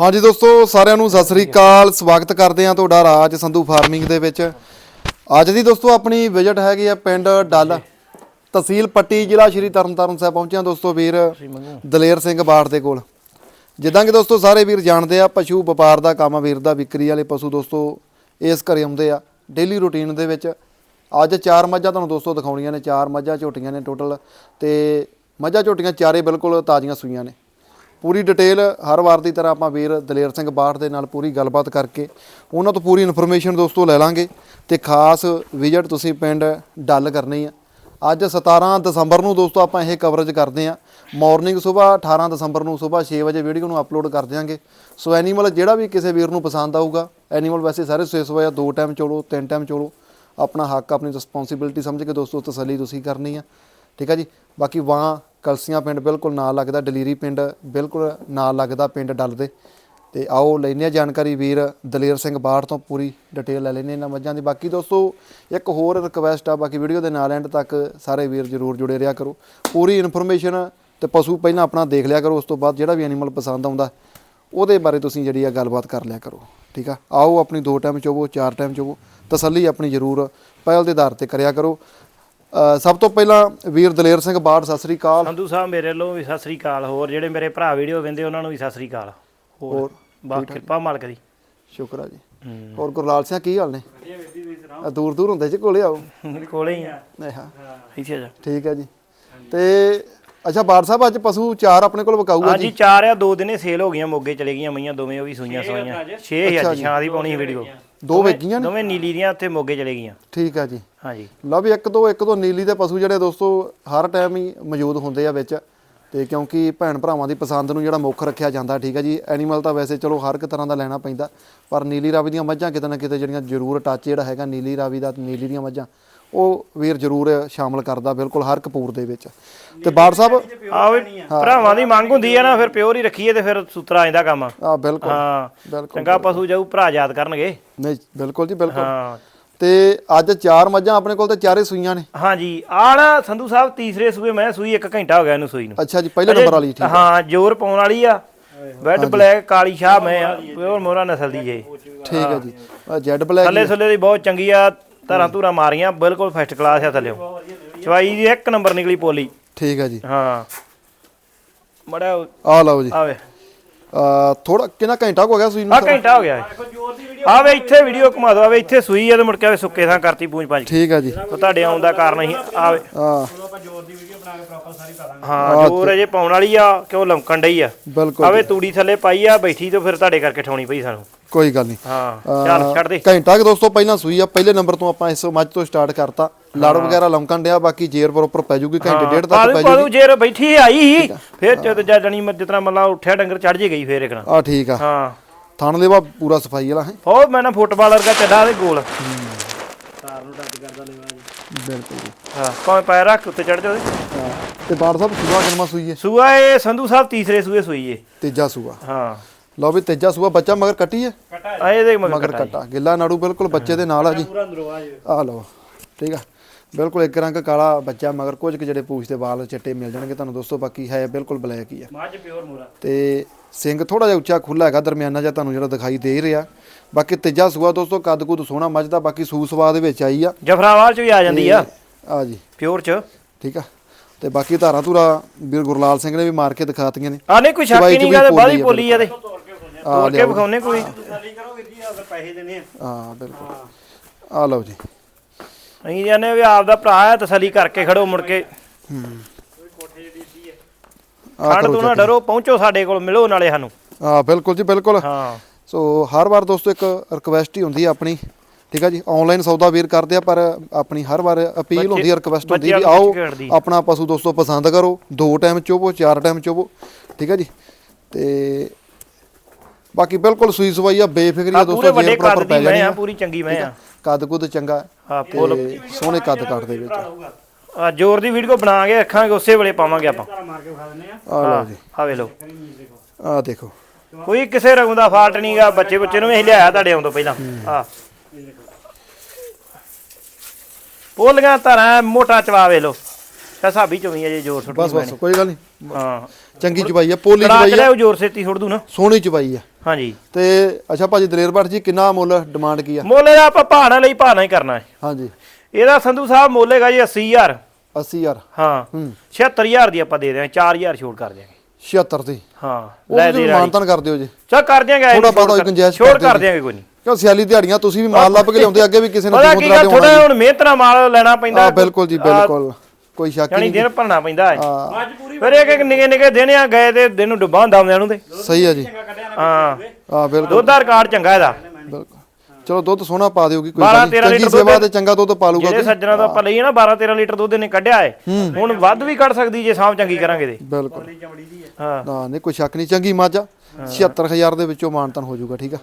ਹਾਂਜੀ ਦੋਸਤੋ ਸਾਰਿਆਂ ਨੂੰ ਸਤਿ ਸ੍ਰੀ ਅਕਾਲ। ਸਵਾਗਤ ਕਰਦੇ ਹਾਂ ਤੁਹਾਡਾ ਰਾਜ ਸੰਧੂ ਫਾਰਮਿੰਗ ਦੇ ਵਿੱਚ। ਅੱਜ ਦੀ ਦੋਸਤੋ ਆਪਣੀ ਵਿਜ਼ਿਟ ਹੈਗੀ ਆ ਪਿੰਡ ਡੱਲ ਤਹਿਸੀਲ ਪੱਟੀ ਜ਼ਿਲ੍ਹਾ ਸ਼੍ਰੀ ਤਰਨਤਾਰਨ ਸਾਹਿਬ ਪਹੁੰਚਿਆ ਦੋਸਤੋ ਵੀਰ ਦਲੇਰ ਸਿੰਘ ਬਾੜ ਦੇ ਕੋਲ। ਜਿੱਦਾਂ ਕਿ ਦੋਸਤੋ ਸਾਰੇ ਵੀਰ ਜਾਣਦੇ ਆ ਪਸ਼ੂ ਵਪਾਰ ਦਾ ਕੰਮ ਵੀਰ ਦਾ ਵਿਕਰੀ ਵਾਲੇ ਪਸ਼ੂ ਦੋਸਤੋ ਇਸ ਘਰੇ ਆਉਂਦੇ ਆ ਡੇਲੀ ਰੂਟੀਨ ਦੇ ਵਿੱਚ। ਅੱਜ ਚਾਰ ਮੱਝਾਂ ਤੁਹਾਨੂੰ ਦੋਸਤੋ ਦਿਖਾਉਣੀਆਂ ਨੇ ਚਾਰ ਮੱਝਾਂ ਝੋਟੀਆਂ ਨੇ ਟੋਟਲ ਤੇ ਮੱਝਾਂ ਝੋਟੀਆਂ ਚਾਰੇ ਬਿਲਕੁਲ ਤਾਜ਼ੀਆਂ ਸੂਈਆਂ ਨੇ। ਪੂਰੀ ਡਿਟੇਲ ਹਰ ਵਾਰ ਦੀ ਤਰ੍ਹਾਂ ਆਪਾਂ ਵੀਰ ਦਲੇਰ ਸਿੰਘ ਬਾਠ ਦੇ ਨਾਲ ਪੂਰੀ ਗੱਲਬਾਤ ਕਰਕੇ ਉਹਨਾਂ ਤੋਂ ਪੂਰੀ ਇਨਫੋਰਮੇਸ਼ਨ ਦੋਸਤੋ ਲੈ ਲਾਂਗੇ ਤੇ ਖਾਸ ਵਿਜ਼ਿਟ ਤੁਸੀਂ ਪਿੰਡ ਡੱਲ ਕਰਨੀ ਆ। ਅੱਜ 17 ਦਸੰਬਰ ਨੂੰ ਦੋਸਤੋ ਆਪਾਂ ਇਹ ਕਵਰੇਜ ਕਰਦੇ ਆ। ਮਾਰਨਿੰਗ ਸਵੇਰ 18 ਦਸੰਬਰ ਨੂੰ ਸਵੇਰ 6 ਵਜੇ ਵੀਡੀਓ ਨੂੰ ਅਪਲੋਡ ਕਰ ਦਿਆਂਗੇ। ਸੋ ਐਨੀਮਲ ਜਿਹੜਾ ਵੀ ਕਿਸੇ ਵੀਰ ਨੂੰ ਪਸੰਦ ਆਊਗਾ ਐਨੀਮਲ ਵੈਸੇ ਸਾਰੇ ਸਵੇਰ ਸਵੇਰ ਦੋ ਟਾਈਮ ਚੋਲੋ, ਤਿੰਨ ਟਾਈਮ ਚੋਲੋ, ਆਪਣਾ ਹੱਕ, ਆਪਣੀ ਰਿਸਪੌਂਸਿਬਿਲਟੀ ਸਮਝ ਕੇ ਦੋਸਤੋ ਤਸੱਲੀ ਤੁਸੀਂ ਕਰਨੀ ਆ। ਠੀਕ ਆ ਜੀ? ਬਾਕੀ ਵਾਂ ਕਲਸੀਆਂ ਪਿੰਡ ਬਿਲਕੁਲ ਨਾਲ ਲੱਗਦਾ ਡਲੀਰੀ ਪਿੰਡ ਬਿਲਕੁਲ ਨਾਲ ਲੱਗਦਾ ਪਿੰਡ ਡੱਲ ਦੇ। ਤੇ ਆਓ ਲੈਨੇ ਆ ਜਾਣਕਾਰੀ ਵੀਰ ਦਲੇਰ ਸਿੰਘ ਬਾੜ ਤੋਂ, ਪੂਰੀ ਡਿਟੇਲ ਲੈ ਲੈਨੇ ਇਹਨਾਂ ਮੱਝਾਂ ਦੀ। ਬਾਕੀ ਦੋਸਤੋ, ਇੱਕ ਹੋਰ ਰਿਕਵੈਸਟ ਆ, ਬਾਕੀ ਵੀਡੀਓ ਦੇ ਨਾਲ ਐਂਡ ਤੱਕ ਸਾਰੇ ਵੀਰ ਜਰੂਰ ਜੁੜੇ ਰਿਹਾ ਕਰੋ। ਪੂਰੀ ਇਨਫੋਰਮੇਸ਼ਨ ਤੇ ਪਸ਼ੂ ਪਹਿਲਾਂ ਆਪਣਾ ਦੇਖ ਲਿਆ ਕਰੋ, ਉਸ ਤੋਂ ਬਾਅਦ ਜਿਹੜਾ ਵੀ ਐਨੀਮਲ ਪਸੰਦ ਆਉਂਦਾ, ਉਹਦੇ ਬਾਰੇ ਤੁਸੀਂ ਜਿਹੜੀ ਆ ਗੱਲਬਾਤ ਕਰ ਲਿਆ ਕਰੋ, ਠੀਕ ਆ? ਆਓ ਆਪਣੀ ਦੋ ਟਾਈਮ ਚੋਵੋ, ਚਾਰ ਟਾਈਮ ਚੋਵੋ, ਤਸੱਲੀ ਆਪਣੀ ਜਰੂਰ ਪਹਿਲ ਦੇ ਆਧਾਰ ਤੇ ਕਰਿਆ ਕਰੋ। ਸਭ ਤੋਂ ਪਹਿਲਾਂ ਵੀਰ ਦਲੇਰ ਸਿੰਘ ਬਾੜ ਸਤਿ ਸ੍ਰੀ ਅਕਾਲ। ਸੰਧੂ ਸਾਹਿਬ ਮੇਰੇ ਵੱਲੋਂ ਵੀ ਸਤਿ ਸ੍ਰੀ ਅਕਾਲ। ਹੋਰ ਜਿਹੜੇ ਮੇਰੇ ਭਰਾ ਵੀਡੀਓ ਵੇਂਦੇ ਉਹਨਾਂ ਨੂੰ ਵੀ ਸਤਿ ਸ੍ਰੀ ਅਕਾਲ। ਹੋਰ ਬਾ ਕਿਰਪਾ ਮਾਲਕ ਦੀ। ਸ਼ੁਕਰ ਆ ਜੀ। ਹੋਰ ਗੁਰਲਾਲ ਸਿੰਘ ਕੀ ਹਾਲ ਨੇ? ਆ ਦੂਰ ਦੂਰ ਹੁੰਦੇ ਜੀ ਕੋਲੇ ਆਓ। ਕੋਲੇ ਹੀ ਆ। ਨਹੀਂ ਹਾਂ। ਇੱਥੇ ਆ ਜਾ। ਠੀਕ ਹੈ ਜੀ। ਤੇ ਅੱਛਾ ਬਾੜ ਸਾਹਿਬ ਅੱਜ ਪਸ਼ੂ ਚਾਰ ਆਪਣੇ ਕੋਲ ਵਿਕਾਊਗਾ ਹਾਂਜੀ ਚਾਰ ਆ ਦੋ ਦਿਨੇ ਸੇਲ ਹੋ ਗਈਆਂ ਮੋਗੇ ਚਲੇ ਗਈਆਂ ਮਈਆਂ ਦੋਵੇਂ ਉਹ ਵੀ ਸੂਈਆਂ ਸੋਈਆਂ 6 ਅੱਜ ਛਾਂ ਦੀ ਪਾਉਣੀ ਵੀਡੀਓ। ਦੋ ਵੇਗੀਆਂ ਨੇ? ਦੋਵੇਂ ਨੀਲੀ ਦੀਆਂ ਉੱਥੇ ਮੋਗੇ ਚਲੇ ਗਈਆਂ। ਠੀਕ ਹੈ ਜੀ। ਹਾਂਜੀ। ਲਓ ਵੀ ਇੱਕ ਦੋ ਇੱਕ ਦੋ ਨੀਲੀ ਦੇ ਪਸ਼ੂ ਜਿਹੜੇ ਦੋਸਤੋ ਹਰ ਟਾਈਮ ਹੀ ਮੌਜੂਦ ਹੁੰਦੇ ਆ ਵਿੱਚ। ਤੇ ਕਿਉਂਕਿ ਭੈਣ ਭਰਾਵਾਂ ਦੀ ਪਸੰਦ ਨੂੰ ਜਿਹੜਾ ਮੁੱਖ ਰੱਖਿਆ ਜਾਂਦਾ ਠੀਕ ਹੈ ਜੀ। ਐਨੀਮਲ ਤਾਂ ਵੈਸੇ ਚਲੋ ਹਰ ਇੱਕ ਤਰ੍ਹਾਂ ਦਾ ਲੈਣਾ ਪੈਂਦਾ ਪਰ ਨੀਲੀ ਰਾਵੀ ਦੀਆਂ ਮੱਝਾਂ ਕਿਤੇ ਨਾ ਕਿਤੇ ਜਿਹੜੀਆਂ ਜ਼ਰੂਰ ਟੱਚ ਜਿਹੜਾ ਹੈਗਾ ਨੀਲੀ ਰਾਵੀ ਦਾ ਨੀਲੀ ਦੀਆਂ ਮੱਝਾਂ। ਉਹ ਵੀਰ ਜ਼ਰੂਰ ਸ਼ਾਮਲ ਕਰਦਾ ਬਿਲਕੁਲ ਹਰ ਕਪੂਰ ਦੇ ਵਿੱਚ। ਤੇ ਬਾੜ ਸਾਹਿਬ ਆਹ ਵੀ ਭਰਾਵਾਂ ਦੀ ਮੰਗ ਹੁੰਦੀ ਆ ਨਾ ਫਿਰ ਪਿਓਰ ਹੀ ਰੱਖੀਏ ਤੇ ਫਿਰ ਸੂਤਰਾ ਆਂਦਾ ਕੰਮ। ਆ ਬਿਲਕੁਲ। ਹਾਂ ਬਿਲਕੁਲ ਚੰਗਾ ਪਸ਼ੂ ਜਾਊ ਭਰਾ ਯਾਦ ਕਰਨਗੇ। ਨਹੀਂ ਬਿਲਕੁਲ ਜੀ ਬਿਲਕੁਲ। ਹਾਂ। ਤੇ ਅੱਜ ਚਾਰ ਮੱਝਾਂ ਆਪਣੇ ਕੋਲ ਤੇ ਚਾਰੇ ਸੂਈਆਂ ਨੇ। ਹਾਂਜੀ ਆਹ ਨਾ ਸੰਧੂ ਸਾਹਿਬ ਤੀਸਰੇ ਸੂਏ ਮੈਂ ਸੂਈ ਇੱਕ ਘੰਟਾ ਹੋ ਗਿਆ ਇਹਨੂੰ ਸੂਈ ਨੂੰ। ਅੱਛਾ ਜੀ ਪਹਿਲੇ ਨੰਬਰ ਵਾਲੀ ਠੀਕ ਹਾਂ। ਜੋਰ ਪਾਉਣ ਵਾਲੀ ਆ। ਵੈਡ ਬਲੈਕ ਕਾਲੀ ਸ਼ਾਹ ਮੈਂ ਆ ਪਿਓਰ ਮੋਰਾ ਨਸਲ ਦੀ ਜੇ ਠੀਕ ਹੈ ਜੀ। ਆ ਜੈਡ ਬਲੈਕ ਥੱਲੇ ਥੱਲੇ ਦੀ ਬਹੁਤ ਚੰਗੀ ਆ ਧਰਾਂ ਧੂਰਾ ਮਾਰੀਆਂ ਬਿਲਕੁਲ ਫਸਟ ਕਲਾਸ ਆ ਥੱਲੇ ਚਵਾਈ ਦੀ ਇੱਕ ਨੰਬਰ ਨਿਕਲੀ ਪੋਲੀ। ਠੀਕ ਹੈ ਜੀ। ਹਾਂ। ਮੜਾ ਆ ਲਓ ਜੀ। ਆਵੇ ਆ ਥੋੜਾ ਕਿੰਨਾ ਘੰਟਾ ਹੋ ਗਿਆ ਸੂਈ ਨੂੰ? ਆ ਘੰਟਾ ਹੋ ਗਿਆ ਆਵੇ ਇੱਥੇ ਵੀਡੀਓ ਘੁਮਾ ਦੋ ਆਵੇ ਇੱਥੇ ਸੂਈ ਆ ਤੇ ਮੁੜ ਕੇ ਆਵੇ ਸੁੱਕੇ ਥਾਂ ਕਰਤੀ ਪੂੰਝ ਪੰਜ। ਠੀਕ ਹੈ ਜੀ। ਉਹ ਤੁਹਾਡੇ ਆਉਣ ਦਾ ਕਾਰਨ ਹੀ। ਆਵੇ ਆ ਹਾਂ ਜੋਰ ਅਜੇ ਪਾਉਣ ਵਾਲੀ ਆ ਕਿਉਂ ਲਮਕਣ ਡਈ ਆ। ਆਵੇ ਤੂੜੀ ਥੱਲੇ ਪਾਈ ਆ ਬੈਠੀ ਤੇ ਫਿਰ ਤੁਹਾਡੇ ਕਰਕੇ ਠਾਉਣੀ ਪਈ ਸਾਨੂੰ। ਕੋਈ ਗੱਲ ਨਹੀਂ। ਹਾਂ ਚੱਲ ਛੱਡ ਦੇ। ਘੰਟਾ ਕਿ ਦੋਸਤੋ ਪਹਿਲਾਂ ਸੂਈ ਆ ਪਹਿਲੇ ਨੰਬਰ ਤੋਂ ਆਪਾਂ ਇਸ ਮੱਝ ਤੋਂ ਸਟਾਰਟ ਕਰਤਾ। ਲੜ ਵਗੈਰਾ ਲਮਕਣ ਡਿਆ ਬਾਕੀ ਜੇਰ ਪ੍ਰੋਪਰ ਪੈ ਜੂਗੀ ਘੰਟੇ ਡੇਢ ਤੱਕ ਪੈ ਜੂਗੀ। ਜੇਰ ਬੈਠੀ ਆਈ ਸੀ, ਫਿਰ ਜਦ ਜਣੀ ਜਿਤਨਾ ਮੱਲਾ ਉੱਠਿਆ ਡੰਗਰ ਚੜ ਜੇ ਗਈ ਫੇਰ ਇਕਣਾ ਆ ਠੀਕ ਆ। ਹਾਂ। ਥਣ ਦੇਵਾ ਪੂਰਾ ਸਫ਼ਾਈ ਵਾਲਾ ਹੈ? ਬਹੁਤ ਮੈਂ ਨਾ ਫੁੱਟਬਾਲ ਵਰਗਾ ਚੱਡਾ ਦੇ ਗੋਲ। ਬਿਲਕੁਲ ਜੀ। ਹਾਂ ਭਾਵੇਂ ਪੈਰ ਰੱਖ ਉੱਤੇ ਚੜ ਹਾਂ। ਤੇ ਬਾੜ ਸਾਹਿਬ ਸੂਆ ਕਿੰਨਾ ਸੂਈ ਹੈ ਸੂਆ ਇਹ ਸੰਧੂ ਸਾਹਿਬ ਤੀਸਰੇ ਸੂਏ ਸੂਈ ਤੀਜਾ ਸੂਆ। ਹਾਂ। ਲਓ ਵੀ ਤੀਜਾ ਸੂਆ ਬੱਚਾ ਮਗਰ ਕੱਟੀ ਹੈ? ਆ ਇਹਦੇ ਮਗਰ ਮਗਰ ਕੱਟਾ ਗਿੱਲਾ ਨਾੜੂ ਬਿਲਕੁਲ ਬੱਚੇ ਦੇ ਨਾਲ ਆ ਜੀ। ਆ ਲਓ ਠੀਕ ਆ। ਬਿਲਕੁਲ ਇੱਕ ਰੰਗ ਕਾਲਾ ਬੱਚਾ ਮਗਰ ਕੁਝ ਕੁ ਜਿਹੜੇ ਪੂਛ ਦੇ ਵਾਲ ਚਿੱਟੇ ਮਿਲ ਜਾਣਗੇ ਤੁਹਾਨੂੰ ਦੋਸਤੋ ਬਾਕੀ ਹੈ ਬਿਲਕੁਲ ਬਲੈਕ ਹੀ ਆ। ਮੱਝ ਪਿਓਰ ਮੂਰਾ। ਤੇ ਸਿੰਘ ਥੋੜਾ ਜਿਹਾ ਉੱਚਾ ਖੁੱਲਾ ਹੈਗਾ ਦਰਮਿਆਨਾ ਜਿਹਾ ਤੁਹਾਨੂੰ ਜਿਹੜਾ ਦਿਖਾਈ ਦੇ ਰਿਹਾ। ਬਾਕੀ ਤੀਜਾ ਸੂਆ ਦੋਸਤੋ ਕੱਦ ਕੁੱਦ ਸੋਹਣਾ ਮੱਝ ਦਾ ਬਾਕੀ ਸੂ ਸਵਾ ਦੇ ਵਿੱਚ ਆਈ ਆ। ਜਫਰਾਵਾਲ ਚ ਵੀ ਆ ਜਾਂਦੀ ਆ। ਆ ਜੀ। ਪਿਓਰ ਚ। ਠੀਕ ਆ। ਤੇ ਬਾਕੀ ਧਾਰਾਂ ਧੂਰਾ ਵੀਰ ਗੁਰਲਾਲ ਸਿੰਘ ਨੇ ਵੀ ਮਾਰ ਕੇ ਦਿਖਾਤੀਆਂ ਨੇ। ਆ ਨਹੀਂ ਕੋਈ ਸ਼ੱਕ ਹੀ ਨਹੀਂ ਗਾ ਪੋਲੀ ਬਾਦੀ ਆ ਤੇ। ਤੋੜ ਕੇ ਲਿਆਓ। ਵਿਖਾਉਨੇ ਕੋਈ? ਹਾਂ ਬਿਲਕੁਲ। ਆ ਲਓ ਜੀ। ਅਸੀਂ ਜਾਨੇ ਵੀ ਆਪ ਦਾ ਭਰਾ ਆ ਤਸੱਲੀ ਕਰਕੇ ਖੜੋ ਮੁੜ ਕੇ। ਆ। ਖੜ ਤੋਂ ਨਾ ਡਰੋ ਪਹੁੰਚੋ ਸਾਡੇ ਕੋਲ ਮਿਲੋ ਨਾਲੇ ਸਾਨੂੰ। ਆ ਬਿਲਕੁਲ ਜੀ ਬਿਲਕੁਲ। ਹਾਂ। ਸੋ ਹਰ ਵਾਰ ਦੋਸਤੋ ਇੱਕ ਰਿਕਵੈਸਟ ਹੀ ਹੁੰਦੀ ਆ ਆਪਣੀ। ਠੀਕ ਆ ਜੀ? ਆਨਲਾਈਨ ਸੌਦਾ ਵੀਰ ਕਰਦੇ ਆ ਪਰ ਆਪਣੀ ਹਰ ਵਾਰ ਅਪੀਲ ਹੁੰਦੀ ਆ ਰਿਕਵੈਸਟ ਹੁੰਦੀ ਆ ਵੀ ਬੱਚਿਆਂ ਨੂੰ ਆਓ ਖੇਡਦੀ। ਆਪਣਾ ਪਸ਼ੂ ਦੋਸਤੋ ਪਸੰਦ ਕਰੋ। ਦੋ ਟਾਈਮ ਚੋਵੋ ਚਾਰ ਟਾਈਮ ਚੋਵੋ। ਠੀਕ ਆ ਜੀ? ਤੇ ਬਾਕੀ ਬਿਲਕੁਲ ਸੂਈ ਸਵਾਈ ਆ ਬੇਫਿਕਰੀ ਆ ਦੋਸਤੋ ਜੇ ਪ੍ਰੋਪਰ ਪੈ ਜਾਣੀ ਆ। ਪੂਰੀ ਚੰਗੀ ਮੈਂ ਆ? ਕੱਦ ਕੁੱਦ ਚੰਗਾ। ਫੁੱਲ ਤੇ ਸੋਹਣੇ ਕੱਦ ਕੱਟ ਦੇ ਵਿੱਚ ਆ। ਜੋਰ ਦੀ ਵੀਡੀਓ ਬਣਾ ਕੇ ਰੱਖਾਂਗੇ ਉਸੇ ਵੇਲੇ ਪਾਵਾਂਗੇ ਆਪਾਂ। ਆ। ਲਓ ਜੀ। ਆ ਵੇ ਲੋ ਆ। ਦੇਖੋ। ਕੋਈ ਕਿਸੇ ਰਕਮ ਦਾ ਫਾਲਟ ਨਹੀਂਗਾ ਬੱਚੇ ਬੱਚੇ ਨੂੰ ਵੀ ਅਸੀਂ ਲਿਆਇਆ ਤੁਹਾਡੇ ਆਉਣ ਤੋਂ ਪਹਿਲਾਂ। ਆ ਪੋਲੀਆਂ ਧਰਾਂ ਮੋਟਾ ਚਵਾ ਵੇ ਲੋ ਹਿਸਾਬੀ ਚੋਂ ਹੈ ਜੇ ਜ਼ੋਰ ਸੁੱਟ ਬਸ ਬਸ ਕੋਈ ਗੱਲ ਨਹੀਂ। ਹਾਂ। ਚੰਗੀ ਚਵਾਈ ਆ ਪੋਲੀ ਚਵਾਈ ਆ। ਉਹ ਜ਼ੋਰ ਸੇਤੀ ਛੋੜ ਦੂ ਨਾ। ਸੋਹਣੀ ਚਵਾਈ ਆ। ਹਾਂਜੀ। ਤੇ ਅੱਛਾ ਭਾਜੀ ਦਲੇਰ ਭੱਟ ਜੀ ਕਿੰਨਾ ਮੁੱਲ ਡਿਮਾਂਡ ਕੀ ਆ? ਮੁੱਲ ਇਹਦਾ ਆਪਾਂ ਭਾਣਾ ਲਈ ਭਾਣਾ ਹੀ ਕਰਨਾ ਹੈ। ਹਾਂਜੀ। ਇਹਦਾ ਸੰਧੂ ਸਾਹਿਬ ਮੁੱਲ ਹੈਗਾ ਜੀ 80000 80000 ਹਾਂ। ਹੂੰ। 76000 ਦੀ ਆਪਾਂ ਦੇ ਦਿਆਂਗੇ 4000 ਛੋੜ ਕਰ ਦਿਆਂਗੇ। 76 ਦੀ? ਹਾਂ ਲੈ ਦੇ ਰਾਣੀ। ਮਾਨਤਨ ਕਰ ਦਿਓ ਜੀ। ਚਾ ਕਰ ਦਿਆਂਗੇ ਬਹੁਤਾ ਕੋਈ ਗੁੰਜਾਇਸ਼ ਛੋੜ ਕਰ ਕਰ ਦਿਆਂਗੇ। ਕੋਈ ਨਹੀਂ। ਕਿਉਂ ਸਿਆਲੀ ਦਿਹਾੜੀਆਂ ਤੁਸੀਂ ਵੀ ਮਾਲ ਲੱਭ ਕੇ ਲਿਆਉਂਦੇ ਅੱਗੇ ਵੀ ਕਿਸੇ ਨੇ ਫੋਨ ਕੀ ਲਾ ਗੱਲ ਕੇ ਥੋੜਾ ਹੁਣ ਮਿਹਨਤ ਨਾਲ ਮਾਲ ਲੈਣਾ ਪੈਂਦਾ। ਆ ਬਿਲਕੁਲ ਜੀ ਬਿਲਕੁਲ। ਕੋਈ ਸ਼ੱਕ ਯਾਨੀ ਨਹੀਂ। ਦਿਨ ਭਰਨਾ ਪੈਂਦਾ ਹੈ। ਹਾਂ। ਫਿਰ ਇੱਕ ਇੱਕ ਨਿੱਕੇ ਨਿੱਕੇ ਦਿਨ ਆ ਗਏ ਤੇ ਦਿਨ ਨੂੰ ਡੁੱਬਾ ਹੁੰਦਾ ਹੁੰਦਿਆਂ ਨੂੰ ਤੇ। ਸਹੀ ਆ ਜੀ। ਹਾਂ। ਆ ਬਿਲਕੁਲ। ਦੁੱਧ ਦਾ ਰਿਕਾਰਡ ਚੰਗਾ ਇਹਦਾ। ਬਿਲਕੁਲ। ਚਲੋ ਦੁੱਧ ਸੋਹਣਾ ਪਾ ਦਿਓਗੀ ਕੋਈ ਬਾਰਾਂ ਗੱਲ ਨਹੀਂ। ਤੇਰਾਂ ਚੰਗੀ ਲੀਟਰ ਸੇਵਾ ਤੇ ਚੰਗਾ ਦੁੱਧ ਪਾ ਲੂਗਾ ਜਿਹੜੇ ਸੱਜਣਾ ਤੋਂ ਆਪਾਂ ਲਈਏ ਨਾ 12 13 ਲੀਟਰ ਦੁੱਧ ਇਹਨੇ ਕੱਢਿਆ ਹੈ। ਹੁਣ ਵੱਧ ਵੀ ਕੱਢ ਸਕਦੀ ਜੇ ਸਾਂਭ ਚੰਗੀ ਕਰਾਂਗੇ ਤੇ। ਬਿਲਕੁਲ। ਹਾਂ। ਨਾ ਨਹੀਂ ਕੋਈ ਸ਼ੱਕ ਨਹੀਂ। ਚੰਗੀ ਮੱਝ ਆ। 76000 ਦੇ ਵਿੱਚੋਂ ਮਾਨਤਨ ਹੋ ਜਾਊਗਾ ਠੀਕ ਆ?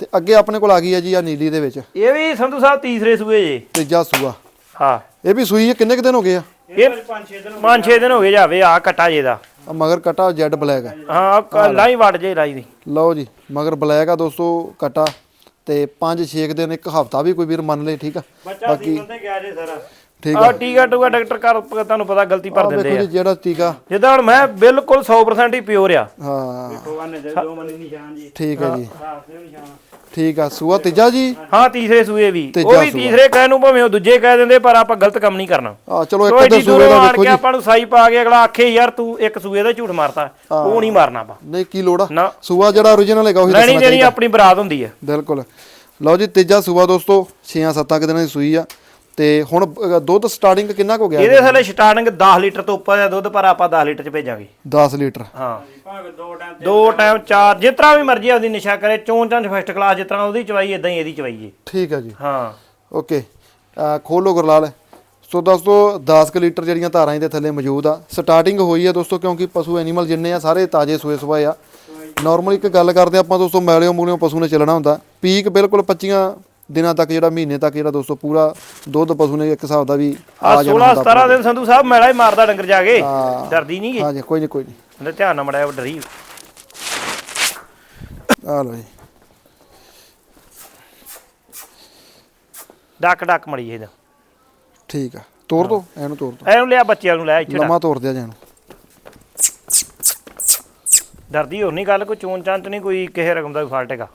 ਤੇ ਅੱਗੇ ਆਪਣੇ ਕੋਲ ਆ ਗਈ ਆ ਜੀ ਆ ਨੀਲੀ ਦੇ ਵਿੱਚ। ਇਹ ਵੀ ਸੰਧੂ ਸਾਹਿਬ ਤੀਸਰੇ ਸੂਏ ਜੇ। ਤੀਜਾ ਸੂਆ। ਹਾਂ। ਇਹ ਵੀ ਸੂਈ ਹੈ। ਕਿੰਨੇ ਕੁ ਦਿਨ ਹੋ ਗਏ ਆ? ਇਹ 5-6 ਦਿਨ 5-6 ਦਿਨ ਹੋ ਗਏ ਜਾਵੇ ਆ ਕਟਾ ਜੇ ਦਾ। ਮਗਰ ਕਟਾ ਜੈਡ ਬਲੈਕ ਆ। ਹਾਂ ਕ- ਲਾਈ ਵੜ ਜੇ ਲਾਈ ਦੀ। ਲਓ ਜੀ ਮਗਰ ਬਲੈਕ ਆ ਦੋਸਤੋ ਕਟਾ। ਤੇ 5-6 ਦਿਨ ਇੱਕ ਹਫਤਾ ਵੀ ਕੋਈ ਵੀਰ ਮੰਨ ਲੇ ਠੀਕ ਆ? ਬਾਕੀ ਗਿਆ ਜੇ ਸਾਰਾ। ਠੀਕ ਆ। ਟੀਕਾ ਟੂਕਾ ਡਾਕਟਰ ਕਰ ਤੁਹਾਨੂੰ ਪਤਾ ਗਲਤੀ ਭਰ ਦਿੰਦੇ ਆ। ਜੀ ਜਿਹੜਾ ਟੀਕਾ। ਜਿੱਦਾਂ ਹੁਣ ਮੈਂ ਬਿਲਕੁਲ 100% ਹੀ ਪਿਓਰ ਆ। ਹਾਂ। ਦੋ ਮਨੀ ਨਿਸ਼ਾਨ ਜੀ। ਠੀਕ ਹੈ ਜੀ ਠੀਕ ਆ ਸੂਆ ਤੀਜਾ ਜੀ? ਹਾਂ ਤੀਸਰੇ ਸੂਏ ਵੀ। ਤੀਜਾ ਉਹ ਵੀ ਸੂਆ। ਤੀਸਰੇ ਕਹਿ ਨੂੰ ਭਾਵੇਂ ਉਹ ਦੂਜੇ ਕਹਿ ਦਿੰਦੇ ਪਰ ਆਪਾਂ ਗਲਤ ਕੰਮ ਨਹੀਂ ਕਰਨਾ। ਆ ਚਲੋ ਕੋਈ ਇੱਕ ਦੇ ਏਡੀ ਸੂਏ ਦੂਰੋਂ ਦਾ ਆਣ ਕੇ ਜੀ। ਆਪਾਂ ਨੂੰ ਸਾਈ ਪਾ ਕੇ ਅਗਲਾ ਆਖੇ ਯਾਰ ਤੂੰ ਇੱਕ ਸੂਏ ਦਾ ਝੂਠ ਮਾਰਤਾ ਉਹ ਨਹੀਂ ਮਾਰਨਾ ਆਪਾਂ। ਨਹੀਂ ਕੀ ਲੋੜ ਆ? ਨਾ। ਸੂਆ ਜਿਹੜਾ origignal ਹੈਗਾ ਉਹੀ ਲੈਣੀ ਦੱਸਣਾ ਦੇਣੀ ਚਾਹੀਦਾ। ਆਪਣੀ ਬਰਾਤ ਹੁੰਦੀ ਹੈ ਬਿਲਕੁਲ। ਲਓ ਜੀ ਤੀਜਾ ਸੂਆ ਦੋਸਤੋ 6-7 ਦਿਨਾਂ ਦੀ ਸੂਈ ਆ। ਤੇ ਹੁਣ ਦੁੱਧ ਸਟਾਰਟਿੰਗ ਕਿੰਨਾ ਕੁ ਹੋ ਗਿਆ? ਇਹਦੇ ਥੱਲੇ ਸਟਾਰਟਿੰਗ 10 ਲੀਟਰ ਤੋਂ ਉੱਪਰ ਦਾ ਦੁੱਧ ਪਰ ਆਪਾਂ 10 ਲੀਟਰ ਚ ਭੇਜਾਂਗੇ। 10 ਲੀਟਰ। ਹਾਂ। ਦੋ ਟਾਈਮ ਚਾਰ ਜਿਸ ਤਰ੍ਹਾਂ ਵੀ ਮਰਜ਼ੀ ਆਪਦੀ ਨਿਸ਼ਾ ਕਰੇ ਚੋਣ ਚਾਂਚ ਫਸਟ ਕਲਾਸ ਜਿਸ ਤਰ੍ਹਾਂ ਉਹਦੀ ਚਵਾਈ ਇਦਾਂ ਹੀ ਇਹਦੀ ਚਵਾਈ ਜੀ ਠੀਕ ਹੈ ਜੀ। ਹਾਂ। ਓਕੇ। ਖੋਲੋ ਗੁਰਲਾਲ। ਸੋ ਦੋਸਤੋ 10 ਕੁ ਲੀਟਰ ਜਿਹੜੀਆਂ ਧਾਰਾਂ ਇਹਦੇ ਥੱਲੇ ਮੌਜੂਦ ਆ। ਸਟਾਰਟਿੰਗ ਹੋਈ ਆ ਦੋਸਤੋ ਕਿਉਂਕਿ ਪਸ਼ੂ ਐਨੀਮਲ ਜਿੰਨੇ ਆ ਸਾਰੇ ਤਾਜ਼ੇ ਸੂਏ ਸੁਭਾਏ ਆ। ਨਾਰਮਲ ਇੱਕ ਗੱਲ ਕਰਦੇ ਆਪਾਂ ਦੋਸਤੋ ਮੈਲਿਓ ਮੂਲਿਓ ਪਸ਼ੂ ਨੇ ਚੱਲਣਾ ਹੁੰਦਾ। ਪੀਕ ਬਿਲਕੁਲ 25 ਦਿਨਾਂ ਤੱਕ ਜਿਹੜਾ ਮਹੀਨੇ ਤੱਕ ਜਿਹੜਾ ਦੋਸਤੋ ਪੂਰਾ ਦੁੱਧ ਪਸ਼ੂ ਨੇ ਇੱਕ ਹਿਸਾਬ ਦਾ ਵੀ ਆ ਆ 16 ਜਾਣਾ 17 ਦਿਨ ਸੰਧੂ ਸਾਹਿਬ ਮੈਲਾ ਹੀ ਮਾਰਦਾ ਡੰਗਰ ਜਾ ਕੇ। ਹਾਂ। ਡਰਦੀ ਨਹੀਂ ਗੀ? ਹਾਂਜੀ ਕੋਈ ਨਹੀਂ ਕੋਈ ਨਹੀਂ ਉਹਦੇ ਧਿਆਨ ਨਾਲ ਮੜਿਆ ਡਰੀ ਆ ਲਓ ਜੀ। ਡੱਕ ਡੱਕ ਮੜੀ ਇਹਦਾ। ਠੀਕ ਆ। ਤੋੜ ਦੋ ਇਹਨੂੰ ਤੋੜ ਦੋ। ਐਨੂੰ ਲਿਆ ਬੱਚਿਆਂ ਨੂੰ ਲੈ ਇੱਥੇ। ਲੰਮਾ ਤੋੜ ਦਿਆ ਜਾਣ ਡਰਦੀ ਹੋਰ ਨਹੀਂ ਗੱਲ ਕੋਈ ਚੋਣ ਚਾਂਚ ਨਹੀਂ ਕੋਈ ਕਿਸੇ ਰਕਮ ਦਾ ਵੀ ਫਾਲਟ ਹੈਗਾ।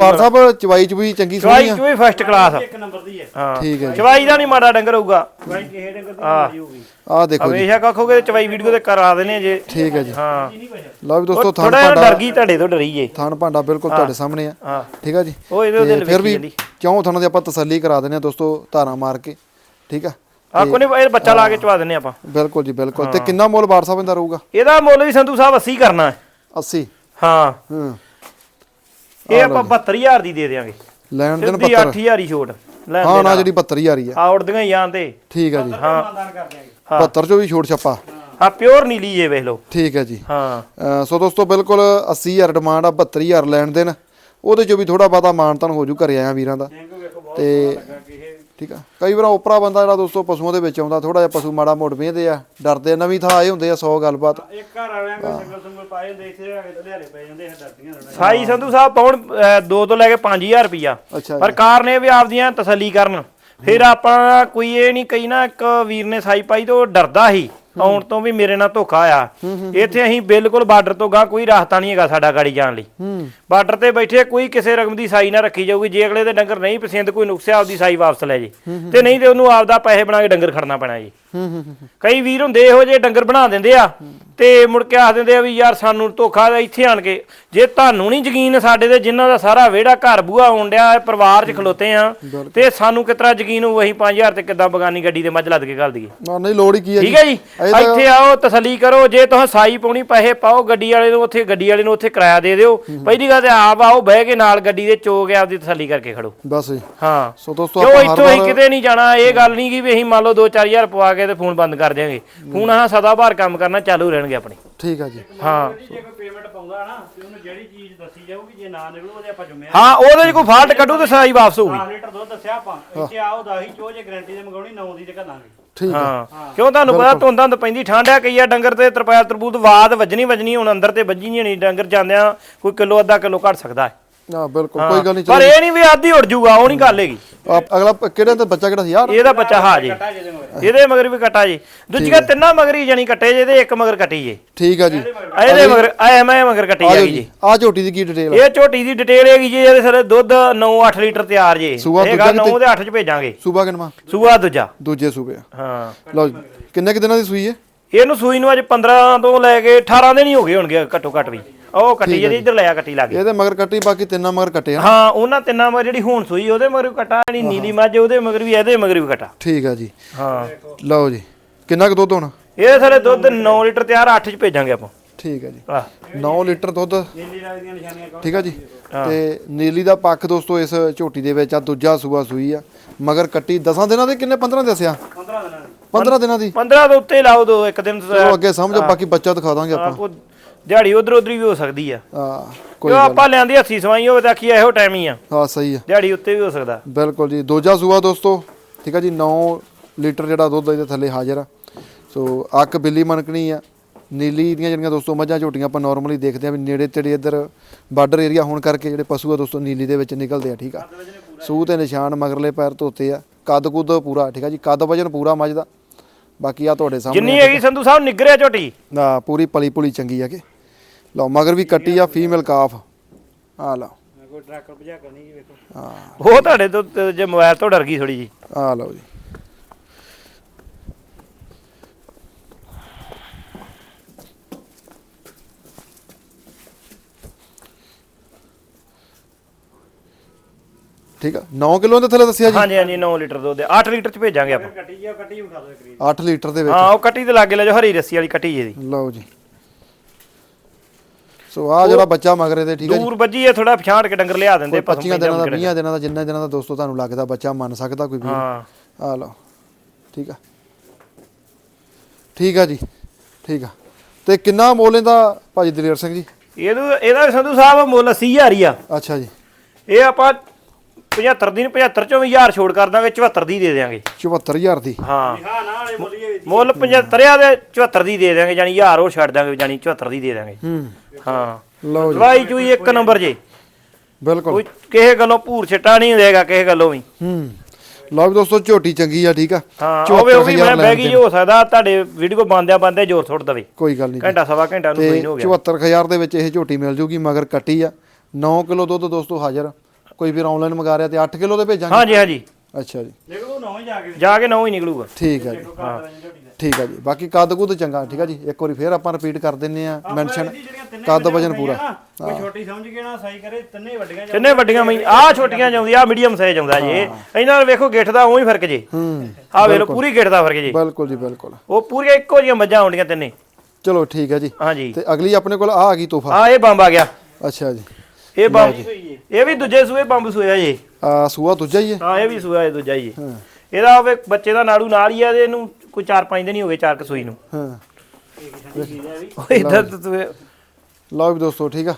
ਪਾਰ ਸਾਹਿਬ ਚਵਾਈ ਚਵੀ ਚੰਗੀ ਚਵਾਈ ਸੋਹਣੀ ਆ ਚੋਈ ਫਸਟ ਕਲਾਸ ਇੱਕ ਨੰਬਰ ਦੀ ਹੈ। ਹਾਂ। ਠੀਕ ਹੈ ਜੀ। ਚਵਾਈ ਦਾ ਨਹੀਂ ਮਾੜਾ ਡੰਗਰ ਹੋਊਗਾ। ਭਾਈ ਕਿਸੇ ਡੰਗਰ ਦੀ ਹਾਂ। ਹੋਊਗੀ। ਆ ਦੇਖੋ ਜੀ। ਹਮੇਸ਼ਾ ਕਹੋਗੇ ਚਵਾਈ ਵੀਡੀਓ ਤੇ ਕਰਾ ਦੇਣੇ ਜੇ। ਠੀਕ ਹੈ ਜੀ। ਹਾਂ। ਨਹੀਂ ਲਓ ਵੀ ਦੋਸਤੋ ਥਣ ਥੋੜਾ ਭਾਂਡਾ ਡਰ ਗਈ ਤੁਹਾਡੇ ਤੋਂ ਡਰੀ ਜੇ। ਥਣ ਭਾਂਡਾ ਬਿਲਕੁਲ ਤੁਹਾਡੇ ਸਾਹਮਣੇ ਆ। ਹਾਂ। ਠੀਕ ਆ ਜੀ। ਉਹ ਇਹਦੇ ਉਹਦੇ ਫਿਰ ਵੀ ਜਾਂਦੀ। ਕਿਉਂ ਥਣ ਦੀ ਆਪਾਂ ਤਸੱਲੀ ਕਰਾ ਦਿੰਦੇ ਆ ਦੋਸਤੋ ਧਾਰਾਂ ਮਾਰ ਕੇ। ਠੀਕ ਆ। ਆ ਕੋਈ ਨਹੀਂ ਇਹ ਬੱਚਾ ਲਾ ਕੇ ਚਵਾ ਦਿੰਨੇ ਆਪਾਂ। ਬਿਲਕੁਲ ਜੀ ਬਿਲਕੁਲ। ਤੇ ਕਿੰਨਾ ਮੁੱਲ ਬਾਰ ਸਾਹਿਬ ਦਾ ਰਹੂਗਾ? ਇਹਦਾ ਮੁੱਲ ਵੀ ਸੰਧੂ ਸਾਹਿਬ 80 ਕਰਨਾ ਹੈ। 80 ਹਾਂ। ਹੂੰ। ਇਹ ਆਪਾਂ 72000 ਦੀ ਦੇ ਦੇਵਾਂਗੇ ਲੈਣ ਦੇਣ ਸਿੱਧੀ 72 8000 ਹੀ ਛੋਟ। ਲੈਣ ਹਾਂ ਨਾ ਜਿਹੜੀ 72000 ਹੀ ਆ। ਆ ਉੜਦੀਆਂ ਹੀ ਆਂ ਤੇ। ਠੀਕ ਆ ਜੀ। ਹਾਂ। ਦਾਨ ਕਰ ਦਿਆਂਗੇ ਹਾਂ। 72 ਚੋਂ ਵੀ ਛੋਟ ਛੱਪਾ। ਆ ਪਿਓਰ ਨੀਲੀ ਜੇ ਵੇਖ ਲਓ। ਠੀਕ ਹੈ ਜੀ। ਹਾਂ। ਸੋ ਦੋਸਤੋ ਬਿਲਕੁਲ 80000 ਡਿਮਾਂਡ ਆ 72000 ਲੈਣ ਦੇਣ। ਉਹਦੇ ਚੋਂ ਵੀ ਥੋੜਾ ਬਹੁਤਾ ਮਾਨਤਨ ਹੋ ਜੂ ਘਰੇ ਆਇਆ ਵੀਰਾਂ ਦਾ। ਤੇ ਠੀਕ ਆ? ਕਈ ਵਾਰ ਉਪਰਾ ਬੰਦਾ ਜਿਹੜਾ ਦੋਸਤੋ ਪਸ਼ੂਆਂ ਦੇ ਵਿੱਚ ਆਉਂਦਾ ਥੋੜਾ ਜਿਹਾ ਪਸ਼ੂ ਮਾੜਾ ਮੋੜ ਵੇਂਦੇ ਆ ਡਰਦੇ ਆ, ਨਵੀਂ ਥਾਂ ਆਏ ਹੁੰਦੇ ਆ 100 ਗੱਲਬਾਤ। ਇੱਕ ਘਰ ਵਾਲਿਆਂ ਕੋਲ ਸੰਗਲ ਸੰਗਲ ਪਾਏ ਹੁੰਦੇ ਇੱਥੇ ਆ ਕੇ ਤੇ ਲਿਆਰੇ ਪੈ ਜਾਂਦੇ ਆ ਡਰਦੀਆਂ ਰਹਿਣਾ ਸਾਈ ਸੰਧੂ ਸਾਹਿਬ ਪਾਉਣ 2 ਤੋਂ ਲੈ ਕੇ 5000 ਰੁਪਿਆ ਅੱਛਾ ਪਰ ਕਾਰ ਨੇ ਵੀ ਆਪਦੀਆਂ ਤਸੱਲੀ ਕਰਨ। ਫਿਰ ਆਪਾਂ ਕੋਈ ਇਹ ਨਹੀਂ ਕਈ ਨਾ ਇੱਕ ਵੀਰ ਨੇ ਸਾਈ ਪਾਈ ਤੇ ਡਰਦਾ ਸੀ। ਆਉਣ ਤੋਂ ਵੀ ਮੇਰੇ ਨਾਲ ਧੋਖਾ ਆ। ਇੱਥੇ ਅਸੀਂ ਬਿਲਕੁਲ ਬਾਰਡਰ ਤੋਂ ਗਾਂ ਕੋਈ ਰਾਸਤਾ ਨਹੀਂ ਹੈਗਾ ਸਾਡਾ ਗਾੜੀ ਜਾਣ ਲਈ। ਬਾਰਡਰ ਤੇ ਬੈਠੇ ਕੋਈ ਕਿਸੇ ਰਕਮ ਦੀ ਸਾਈ ਨਾ ਰੱਖੀ ਜਾਊਗੀ। ਜੇ ਅਗਲੇ ਦੇ ਡੰਗਰ ਨਹੀਂ ਪਸੰਦ ਕੋਈ ਨੁਕਸਿਆ ਆਪਦੀ ਸਾਈ ਵਾਪਸ ਲੈ ਜੇ। ਤੇ ਨਹੀਂ ਤੇ ਉਹਨੂੰ ਆਪਦਾ ਪੈਸੇ ਬਣਾ ਕੇ ਡੰਗਰ ਖੜਨਾ ਪੈਣਾ ਜੀ। ਕਈ ਵੀਰ ਹੁੰਦੇ ਇਹੋ ਜਿਹੇ ਡੰਗਰ ਬਣਾ ਦਿੰਦੇ ਆ ਤੇ ਮੁੜ ਕੇ ਆਖ ਦਿੰਦੇ ਆ ਵੀ ਯਾਰ ਸਾਨੂੰ ਧੋਖਾ ਦਾ ਇੱਥੇ ਆਣ ਕੇ। ਜੇ ਤੁਹਾਨੂੰ ਨਹੀਂ ਯਕੀਨ ਸਾਡੇ ਤੇ ਜਿਨ੍ਹਾਂ ਦਾ ਸਾਰਾ ਵਿਹੜਾ ਘਰ ਬੂਆ ਆਉਣ ਡਿਆ ਇਹ ਪਰਿਵਾਰ 'ਚ ਖਲੋਤੇ ਆ ਤੇ ਸਾਨੂੰ ਕਿਤਰਾ ਯਕੀਨ ਹੋਊ ਅਸੀਂ 5000 ਤੇ ਕਿੱਦਾਂ ਬਗਾਨੀ ਗੱਡੀ ਦੇ ਮੱਝ ਲੱਦ ਕੇ ਘੱਲ ਦਈਏ। ਨਾ ਨਹੀਂ ਲੋੜ ਹੀ ਕੀ ਹੈ ਠੀਕ ਹੈ ਜੀ? ਇੱਥੇ ਆਓ ਤਸੱਲੀ ਕਰੋ ਜੇ ਤੁਸੀਂ ਸਾਈ ਪਾਉਣੀ ਪੈਸੇ ਪਾਓ ਗੱਡੀ ਵਾਲੇ ਨੂੰ ਉੱਥੇ ਗੱਡੀ ਵਾਲੇ ਨੂੰ ਉੱਥੇ ਕਿਰਾਇਆ ਦੇ ਦਿਓ। ਪਹਿਲੀ ਗੱਲ ਤੇ ਆਪ ਆਓ ਬਹਿ ਕੇ ਨਾਲ ਗੱਡੀ ਦੇ ਚੋ ਕੇ ਆਪਦੀ ਤਸੱਲੀ ਕਰਕੇ ਖੜੋ। ਬਸ ਜੀ। ਹਾਂ। ਸੋ ਦੋਸਤੋ ਆਪਾਂ ਹਰ ਇੱਥੋਂ ਹੀ ਵਾਰ ਕਿਤੇ ਨਹੀਂ ਜਾਣਾ? ਇਹ ਗੱਲ ਨਹੀਂ ਕਿ ਵੀ ਅਸੀਂ ਮੰਨ ਲਓ 2-4000 ਪਵਾ ਕੇ ਤੇ ਫੋਨ ਬੰਦ ਕਰ ਦਿਆਂਗੇ। ਫੋਨ ਆਹ ਸਦਾ ਬਾਹਰ ਕੰਮ ਕਰਨਾ ਚਾਲੂ ਰਹਿਣਗੇ ਆਪਣੇ। ਠੀਕ ਹੈ ਜੀ। ਹਾਂ। ਜੇ ਕੋਈ ਪੇਮੈਂਟ ਪਾਉਂਦਾ ਨਾ ਤੇ ਉਹਨੂੰ ਜਿਹੜੀ ਚੀਜ਼ ਦੱਸੀ ਜਾਊਗੀ ਜੇ ਨਾ ਨਿਕਲੂ ਉਹਦੇ ਆਪਾਂ ਜੁਮੇ ਹਾਂ ਉਹਦੇ 'ਚ ਕੋਈ ਫਾਲਟ ਕੱਢੂ ਤੇ ਸਾਈ ਵਾਪਸ ਹੋਊਗੀ। 10 ਲੀਟਰ ਦੁੱਧ ਦੱਸਿਆ ਆਪਾਂ ਇੱਥੇ ਆਓ ਦਾਹੀ ਚੋ ਜੇ ਗਾਰੰਟੀ ਦੇ ਮੰਗਾਉਣੀ 9 ਦੀ ਤੇ ਘੱਲਾਂਗੇ। ਠੀਕ ਹੈ। ਹਾਂ। ਕਿਉਂ ਤੁਹਾਨੂੰ ਪਤਾ ਧੁੰਦ ਧੰਦ ਪੈਂਦੀ ਠੰਡ ਆ ਕਈ ਆ ਡੰਗਰ ਤੇ ਤਰਪਾਲ ਤਰਬੂਤ ਬਾਦ ਵੱਜਣੀ ਵੱਜਣੀ ਹੁਣ ਅੰਦਰ ਤੇ ਵੱਜੀ ਨਹੀਂ ਹੋਣੀ ਡੰਗਰ ਜਾਂਦਿਆਂ ਕੋਈ ਕਿਲੋ ਅੱਧਾ ਕਿਲੋ ਘਟ ਸਕਦਾ ਹੈ। ਨਾ ਬਿਲਕੁਲ ਕੋਈ ਗੱਲ ਨਹੀਂ ਪਰ ਇਹ ਨਹੀਂ ਵੀ ਆਦੀ ਉੜ ਜੂਗਾ ਉਹ ਨਹੀਂ ਗੱਲ ਹੈਗੀ। ਆਪ- ਅਗਲਾ ਪ- ਕਿਹੜੇ ਤੇ ਬੱਚਾ ਕਿਹੜਾ ਸੀ? ਯਾਰ। ਇਹਦਾ ਬੱਚਾ ਹਾ ਜੀ। ਇਹਦੇ ਮਗਰ ਵੀ ਕਟਾ ਜੀ। ਦੂਜੀਆਂ ਤਿੰਨਾਂ ਮਗਰ ਹੀ ਜਾਨੀ ਕੱਟੇ ਜੇ ਤੇ ਇੱਕ ਮਗਰ ਕੱਟੀ ਜੇ। ਠੀਕ ਆ ਜੀ। ਇਹਦੇ ਮਗਰ। ਐ ਮੈਂ ਮਗਰ ਕੱਟੀ ਆ ਜਾਓ ਜੀ। ਜੀ। ਆ ਝੋਟੀ ਦੀ ਕੀ ਡਿਟੇਲ ਇਹ ਝੋਟੀ ਦੀ ਡਿਟੇਲ ਹੈਗੀ ਜੀ ਇਹਦੇ ਸਾਰੇ ਦੁੱਧ 9-8 ਲੀਟਰ ਤਿਆਰ ਜੇ। ਸੂਆ ਦੂਜਾ ਗੱਲ 9 ਕਿਤੇ- ਤੇ 8 ਚ ਭੇਜਾਂਗੇ। ਸੂਬਾ ਕਿਨਵਾ ਸੂਆ ਦੂਜਾ। ਦੂਜੇ ਸੂਬੇ ਆ। ਹਾਂ। ਲਓ ਜੀ ਕਿੰਨੇ ਕਿ ਦਿਨਾਂ ਦੀ ਸੂਈ ਹੈ? ਇਹਨੂੰ ਸੂਈ ਨੂੰ ਅੱਜ 15 ਤੋਂ ਲੈ ਕੇ 18 ਦਿਨ ਹੀ ਹੋ ਗਏ ਹੋਣਗੇ ਘੱਟੋ ਘੱਟ ਵੀ। ਉਹ ਕੱਟੀ ਜਿਹੜੀ ਇੱਧਰ ਲਿਆ ਕੱਟੀ ਲੱਗ ਗਈ ਇਹਦੇ ਮਗਰ ਕੱਟੀ ਬਾਕੀ ਤਿੰਨਾਂ ਮਗਰ ਕੱਟੇ ਆ। ਹਾਂ ਉਹਨਾਂ ਤਿੰਨਾਂ ਮਗਰ ਜਿਹੜੀ ਹੁਣ ਸੂਈ ਉਹਦੇ ਮਗਰ ਵੀ ਕਟਾ ਜਿਹੜੀ ਨੀਲੀ ਮੱਝ ਉਹਦੇ ਮਗਰ ਵੀ ਇਹਦੇ ਮਗਰ ਵੀ ਕਟਾ। ਠੀਕ ਆ ਜੀ। ਹਾਂ। ਲਓ ਜੀ। ਕਿੰਨਾ ਕੁ ਦੁੱਧ ਹੋਣਾ? ਇਹ ਸਾਰੇ ਦੁੱਧ 9 ਲੀਟਰ ਤਿਆਰ 8 ਚ ਭੇਜਾਂਗੇ ਆਪਾਂ। ਠੀਕ ਹੈ ਜੀ। ਆਹ 9 ਲੀਟਰ ਦੁੱਧ। ਨੀਲੀ ਰਾਜ ਦੀਆਂ ਨਿਸ਼ਾਨੀਆਂ ਠੀਕ ਆ ਜੀ। ਤੇ ਨੀਲੀ ਦਾ ਪੱਖ ਦੋਸਤੋ ਇਸ ਝੋਟੀ ਦੇ ਵਿੱਚ ਆ ਦੂਜਾ ਸੂਆ ਸੂਈ ਆ। ਮਗਰ ਕੱਟੀ 10 ਦਿਨਾਂ ਦੇ ਕਿੰਨੇ 15 ਦੱਸਿਆ? 15 ਦਿਨਾਂ ਦੀ। 15 ਦਿਨਾਂ ਦੀ। 15 ਦੇ ਉੱਤੇ ਲਾਓ ਦੋ ਇੱਕ ਦਿਨ ਚਲੋ ਅੱਗੇ ਸਮਝੋ ਬਾਕੀ ਬੱਚਾ ਦਿਖਾ ਦਾਂਗੇ ਆਪਾਂ। ਕੋ ਦਿਹਾੜੀ ਉਧਰ ਉਧਰ ਵੀ ਹੋ ਸਕਦੀ ਆ। ਆ ਕੋਈ ਕੋਈ ਆਪਾਂ ਲਿਆਂਦੀ ਹੱਸੀ ਸਵਾਈ ਹੋਵੇ ਤਾਂ ਆਖੀ ਇਹੋ ਟਾਈਮ ਹੀ ਆ। ਹਾਂ ਸਹੀ ਆ। ਦਿਹਾੜੀ ਉੱਤੇ ਵੀ ਹੋ ਸਕਦਾ। ਬਿਲਕੁਲ ਜੀ। ਦੂਜਾ ਸੂਆ ਦੋਸਤੋ ਠੀਕ ਆ ਜੀ 9 ਲੀਟਰ ਜਿਹੜਾ ਦੁੱਧ ਇਹਦੇ ਥੱਲੇ ਹਾਜ਼ਰ ਆ। ਸੋ ਅੱਕ ਬਿੱਲੀ ਮਨਕਣੀ ਆ। ਨੀਲੀ ਦੀਆਂ ਜਿਹੜੀਆਂ ਦੋਸਤੋ ਮੱਝਾਂ ਝੋਟੀਆਂ ਆਪਾਂ ਨਾਰਮਲੀ ਦੇਖਦੇ ਆ ਵੀ ਨੇੜੇ ਤੇੜੇ ਇੱਧਰ ਬਾਰਡਰ ਏਰੀਆ ਹੋਣ ਕਰਕੇ ਜਿਹੜੇ ਪਸ਼ੂ ਆ ਦੋਸਤੋ ਨੀਲੀ ਦੇ ਵਿੱਚ ਨਿਕਲਦੇ ਆ ਠੀਕ ਆ। ਸੂਹ ਤੇ ਨਿਸ਼ਾਨ ਮਗਰਲੇ ਪੈਰ ਧੋਤੇ ਆ। ਕੱਦ ਕੁੱਦ ਪੂਰਾ ਠੀਕ ਆ ਜੀ। ਕੱਦ ਵਜਨ ਪੂਰਾ ਮੱਝ ਦਾ। ਬਾਕੀ ਆ ਤੁਹਾਡੇ ਸਾਹਮਣੇ ਜਿੰਨੀ ਹੈਗੀ ਸੰਧੂ ਸਾਹਿਬ ਨਿਗਰਿਆ ਝੋਟੀ। ਨਾ ਪੂਰੀ ਪਲੀ ਪੁਲੀ ਚੰਗੀ ਆ ਕਿ। ਲਓ ਮਗਰ ਵੀ ਕੱਟੀ ਆ ਫੀਮੇਲ ਕਾਫ ਆ ਲਓ। ਕੋਈ ਟਰੱਕ ਭਜਾ ਕਰਨੀ ਜੀ ਵੇਖੋ। ਆ ਉਹ ਤੁਹਾਡੇ ਤੋਂ ਤੇ ਜੇ ਮੋਬਾਈਲ ਤੋਂ ਡਰ ਗਈ ਥੋੜੀ ਜੀ ਆ ਲਓ ਜੀ। ਠੀਕ ਆ? 9 ਕਿਲੋ ਦੇ ਥੱਲੇ ਦੱਸਿਆ ਜੀ? ਹਾਂਜੀ ਹਾਂਜੀ 9 ਲੀਟਰ ਦੁੱਧ 8 ਲੀਟਰ ਚ ਭੇਜਾਂਗੇ ਆਪਾਂ। ਕੱਟੀ ਜੀ ਕੱਟੀ ਵਿਖਾ ਦਿਓ ਕਰੀਬ 8 ਲੀਟਰ ਦੇ ਵਿੱਚ। ਹਾਂ ਉਹ ਕੱਟੀ ਤੇ ਲਾਗੇ ਲੈ ਜੋ ਹਰੀ ਰੱਸੀ ਵਾਲੀ ਕੱਟੀ ਜੇ ਦੀ ਲਓ ਜੀ। ਸੋ ਆ ਜਿਹੜਾ ਬੱਚਾ ਮਗਰੇ ਦੇ ਠੀਕ ਜੀ? ਦੂਰ ਵੱਜੀ ਹੈ ਥੋੜਾ ਪਛਾੜ ਕੇ ਡੰਗਰ ਲਿਆ ਦਿੰਦੇ ਪਸਮ 25 ਦਿਨਾਂ ਦਾ 20 ਦਿਨਾਂ ਦਾ ਜਿੰਨਾ ਦਿਨਾਂ ਦਾ ਦੋਸਤੋ ਤੁਹਾਨੂੰ ਲੱਗਦਾ ਬੱਚਾ ਮੰਨ ਸਕਦਾ ਕੋਈ ਵੀ। ਹਾਂ। ਆ ਲਓ ਠੀਕ ਆ। ਠੀਕ ਆ ਜੀ ਠੀਕ ਆ। ਤੇ ਕਿੰਨਾ ਮੁੱਲ ਇਹਦਾ ਭਾਜੀ ਦਲੇਰ ਸਿੰਘ ਜੀ? ਇਹਨੂੰ ਇਹਦਾ ਸੰਧੂ ਸਾਹਿਬ ਮੁੱਲ 80000 ਹੀ ਆ। ਅੱਛਾ ਜੀ। ਇਹ ਆਪਾਂ 75 ਦੀ ਨੂੰ 75 ਚੋਂ ਵੀ 1000 ਛੋੜ ਕਰ ਦਾਂਗੇ 74 ਦੀ ਦੇ ਦੇਾਂਗੇ 74000 ਦੀ? ਹਾਂ। ਹਾਂ ਨਾ ਵਾਲੇ ਬੋਲੀਏ ਵੀ ਮੁੱਲ 75 ਆ ਦੇ 74 ਦੀ ਦੇ ਦੇਾਂਗੇ ਜਾਨੀ 1000 ਉਹ ਛੱਡ ਦਾਂਗੇ ਜਾਨੀ 74 ਦੀ ਦੇ ਦਾਂਗੇ ਹੂੰ। ਹਾਂ। ਲਓ ਜੀ। ਦਵਾਈ ਚੂਈ ਇੱਕ ਨੰਬਰ ਜੇ। ਬਿਲਕੁਲ। ਕੋਈ ਕਿਸੇ ਗੱਲੋਂ ਭੂਰ ਛਟਾ ਨਹੀਂ ਦੇਗਾ ਕਿਸੇ ਗੱਲੋਂ ਵੀ। ਹੂੰ। ਲਓ ਵੀ ਦੋਸਤੋ ਝੋਟੀ ਚੰਗੀ ਆ ਠੀਕ ਆ? ਹਾਂ ਹੋਵੇ ਉਹ ਵੀ 74,000 ਮੈਂ ਬਹਿ ਗਈ। ਹੋ ਸਕਦਾ ਤੁਹਾਡੇ ਵੀਡੀਓ ਬੰਦਿਆਂ ਬੰਦੇ ਜ਼ੋਰ ਸੁੱਟ ਦਵੇ। ਕੋਈ ਗੱਲ ਨਹੀਂ ਘੰਟਾ ਸਵਾ ਘੰਟਾ ਨੂੰ ਤੇ ਕੋਈ ਨਹੀਂ ਹੋ ਗਿਆ। 74000 ਦੇ ਵਿੱਚ ਇਹ ਝੋਟੀ ਮਿਲ ਜੂਗੀ ਮਗਰ ਕੱਟੀ ਆ। 9 ਕਿਲੋ ਦੁੱਧ ਦੋਸਤੋ ਹਾਜ਼ਰ ਕੋਈ ਵੀਰ ਆਨਲਾਈਨ ਮੰਗਾ ਰਿਹਾ ਤੇ 8 ਕਿਲੋ ਦੇ ਭੇਜਾਂਗੇ? ਹਾਂਜੀ ਹਾਂਜੀ। ਅੱਛਾ ਜੀ। ਉਹ ਨੌਂ ਹੀ ਜਾ ਕੇ। ਜਾ ਕੇ ਨੌ ਹੀ ਨਿਕਲੂਗਾ। ਠੀਕ ਆ ਜੀ। ਦਾ। ਠੀਕ ਆ ਜੀ। ਬਾਕੀ ਕੱਦ ਕੁੱਦ ਚੰਗਾ ਠੀਕ ਆ ਜੀ। ਇੱਕ ਵਾਰੀ ਫੇਰ ਆਪਾਂ ਰਿਪੀਟ ਕਰ ਦਿੰਨੇ ਆ ਮੈਂਸ਼ਨ ਤਿੰਨੇ ਕੱਦ ਵਜਨ ਪੂਰਾ। ਕੋਈ ਛੋਟੀ ਸਮਝ ਕੇ ਨਾ ਸਹੀ ਕਰੇ ਤਿੰਨੇ ਵੱਡੀਆਂ ਜਾਂ ਕਿੰਨੇ ਵੱਡੀਆਂ ਮੈਂ ਆ ਛੋਟੀਆਂ ਜਾਂਦੀ ਆ ਮੀਡੀਅਮ ਸਾਈਜ਼ ਆਉਂਦਾ ਜੇ। ਇਹਨਾਂ ਨਾਲ ਵੇਖੋ ਗਿੱਠ ਦਾ ਉਹੀ ਫ਼ਰਕ ਜੇ। ਹੂੰ। ਆ ਵੇਖ ਲਓ ਪੂਰੀ ਗਿੱਠ ਦਾ ਫ਼ਰਕ ਜੇ। ਬਿਲਕੁਲ ਜੀ ਬਿਲਕੁਲ। ਉਹ ਪੂਰੀਆਂ ਇੱਕੋ ਜਿਹੀਆਂ ਮੱਝਾਂ ਆਉਂਦੀਆਂ ਤਿੰਨੇ। ਚਲੋ ਠੀਕ ਹੈ ਜੀ। ਹਾਂਜੀ। ਤੇ ਅਗਲੀ ਆਪਣੇ ਕੋਲ ਆ ਆ ਗਈ ਤੋਹਫਾ। ਆ ਇਹ ਬੰਬ ਆ ਗਿਆ। ਅੱਛਾ ਜੀ। ਇਹ ਬੰਬ ਇਹ ਵੀ ਦੂਜੇ ਸੂਏ ਬੰਬ ਸੂਆ ਜੇ। ਆ ਸੂਆ ਦੂਜਾ ਹੀ ਹੈ? ਹਾਂ ਇਹ ਵੀ ਸੂਆ ਇਹ ਦੂਜਾ ਹੀ ਹਾਂ। ਇਹਦਾ ਹੋਵੇ ਬੱਚੇ ਦਾ ਨਾੜੂ ਨਾਲ ਹੀ ਆ ਤੇ ਇਹਨੂੰ ਕੋਈ 4-5 ਦਿਨ ਹੀ ਹੋ ਗਏ ਚਾਰ ਕਸੂਈ ਨੂੰ। ਹਾਂ। ਇਧਰ ਲਓ ਵੀ ਦੋਸਤੋ ਠੀਕ ਆ?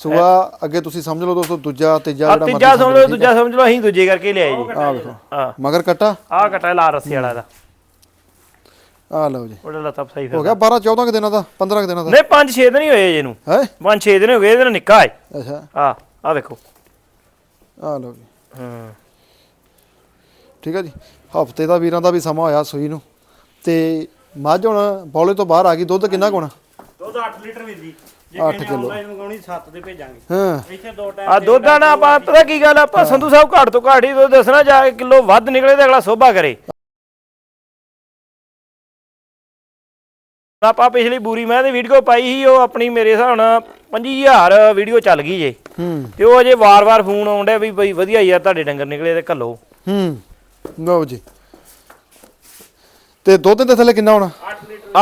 ਸੂਆ ਅੱਗੇ ਤੁਸੀਂ ਸਮਝ ਲਓ ਦੋਸਤੋ ਦੂਜਾ ਤੀਜਾ ਜਿਹੜਾ ਤੀਜਾ ਸਮਝ ਲਓ ਦੂਜਾ ਸਮਝ ਲਓ ਅਸੀਂ ਦੂਜੇ ਕਰਕੇ ਲਿਆਏ ਜੀ। ਆ ਵੇਖੋ। ਹਾਂ। ਮਗਰ ਕੱਟਾ? ਆਹ ਕਟਾ ਲਾ ਰੱਸੇ ਵਾਲਾ ਦਾ ਆ ਲਓ ਜੀ। ਉਹਦਾ ਲੱਤਾਂ ਸਹੀ ਹੋ ਫਿਰ ਗਿਆ 12 14 ਕੁ ਦਿਨਾਂ ਦਾ 15 ਕੁ ਦਿਨਾਂ ਦਾ। ਨਹੀਂ 5-6 ਦਿਨ ਹੀ ਹੋਏ ਜੇ ਇਹਨੂੰ। ਹੈ? 5-6 ਦਿਨ ਹੋ ਗਏ ਇਹਦੇ ਨਾਲ ਨਿੱਕਾ ਹੈ। ਅੱਛਾ। ਆ ਆ ਵੇਖੋ ਆ ਲਓ ਜੀ। ਹਾਂ। ਠੀਕ ਆ ਜੀ। ਹਫ਼ਤੇ ਦਾ ਵੀਰਾਂ ਦਾ ਵੀ ਸਮਾਂ ਹੋਇਆ ਸੂਈ ਨੂੰ। ਤੇ ਮੱਝ ਹੁਣ ਬੌਲੇ ਤੋਂ ਬਾਹਰ ਆ ਗਈ। ਦੁੱਧ ਕਿੰਨਾ ਕੁ ਹੋਣਾ? ਦੁੱਧ 8 ਲੀਟਰ ਵੀ ਜੀ। ਜੇ ਅੱਠ ਕਿਸੇ ਕਿੱਲੋ। ਆਨਲਾਈਨ ਮੰਗਾਉਣੀ 7 ਦੇ ਭੇਜਾਂਗੇ। ਹਾਂ। ਇੱਥੇ ਦੋ ਟਾਈਮ ਆ ਦੁੱਧ ਆ ਨਾ ਆਪਾਂ ਪਤਾ ਕੀ ਗੱਲ ਆ, ਆਪਾਂ ਸੰਧੂ ਸਾਹਿਬ ਘਾਟ ਤੋਂ ਘਾਟ ਹੀ ਦੁੱਧ ਦੱਸਣਾ ਜਾ ਕੇ ਕਿਲੋ ਵੱਧ ਨਿਕਲੇ ਤੇ ਅਗਲਾ ਸੋਭਾ ਕਰੇ। ਆਪਾਂ ਪਿਛਲੀ ਬੂਰੀ ਮੈਂ ਦੀ ਵੀਡੀਓ ਪਾਈ ਸੀ ਉਹ ਆਪਣੀ ਮੇਰੇ ਹਿਸਾਬ ਨਾਲ 25000 ਵੀਡੀਓ ਚੱਲ ਗਈ ਜੇ। ਹੂੰ। ਤੇ ਉਹ ਅਜੇ ਵਾਰ-ਵਾਰ ਫੋਨ ਆਉਂਦਾ ਵੀ ਬਈ ਵਧੀਆ ਯਾਰ ਤੁਹਾਡੇ ਡੰਗਰ ਨਿਕਲੇ ਤੇ ਘੱਲੋ। ਹੂੰ। ਲਓ ਜੀ। ਤੇ ਦੁੱਧ ਦੇ ਥੱਲੇ ਕਿੰਨਾ ਹੋਣਾ?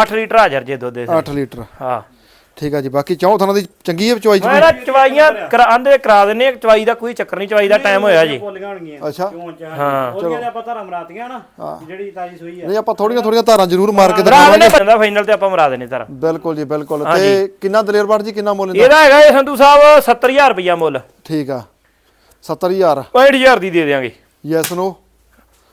8 ਲੀਟਰ। ਹਾਜ਼ਰ ਜੇ ਦੁੱਧ ਦੇ 8 ਲੀਟਰ। ਹਾਂ। ਠੀਕ ਆ ਜੀ ਬਾਕੀ ਚੌਂ ਥਾਂ ਦੀ ਚੰਗੀ ਹੈ ਚੁਆਈ ਚ ਮੈਂ ਨਾ ਚਵਾਈਆਂ ਕਰਾਂਦੇ ਕਰਾ ਦਿੰਨੇ ਆ, ਚਵਾਈ ਦਾ ਕੋਈ ਚੱਕਰ ਨਹੀਂ ਚਵਾਈ ਦਾ ਟਾਈਮ ਹੋਇਆ ਜੀ। ਬੋਲੀਆਂ ਹੋਣਗੀਆਂ ਅੱਛਾ। ਕਿਉਂ ਚਾਹ ਹਾਂ। ਉਹਦੀਆਂ ਤੇ ਆਪਾਂ ਧਰਮ ਰਾਤੀਆਂ ਨਾ ਹਾਂ। ਜਿਹੜੀ ਤਾਜੀ ਸੂਈ ਆ। ਨਹੀਂ ਆਪਾਂ ਥੋੜੀਆਂ ਥੋੜੀਆਂ ਧਾਰਾਂ ਜ਼ਰੂਰ ਮਾਰ ਕੇ ਮਰਾ ਦਿਖਾਵਾਂਗੇ। ਬੰਦਾ ਫਾਈਨਲ ਤੇ ਆਪਾਂ ਮਰਾ ਦਿੰਨੇ ਤਰ ਬਿਲਕੁਲ ਜੀ ਬਿਲਕੁਲ। ਤੇ ਕਿੰਨਾ ਦਲੇਰ ਬਾੜ ਜੀ ਕਿੰਨਾ ਮੁੱਲ ਇਹਦਾ? ਇਹਦਾ ਹੈਗਾ ਇਹ ਸੰਧੂ ਸਾਹਿਬ 70000 ਰੁਪਇਆ ਮੁੱਲ। ਠੀਕ ਆ। 70000 65000 ਦੀ ਦੇ ਦੇਾਂਗੇ ਯੈਸ ਨੋ।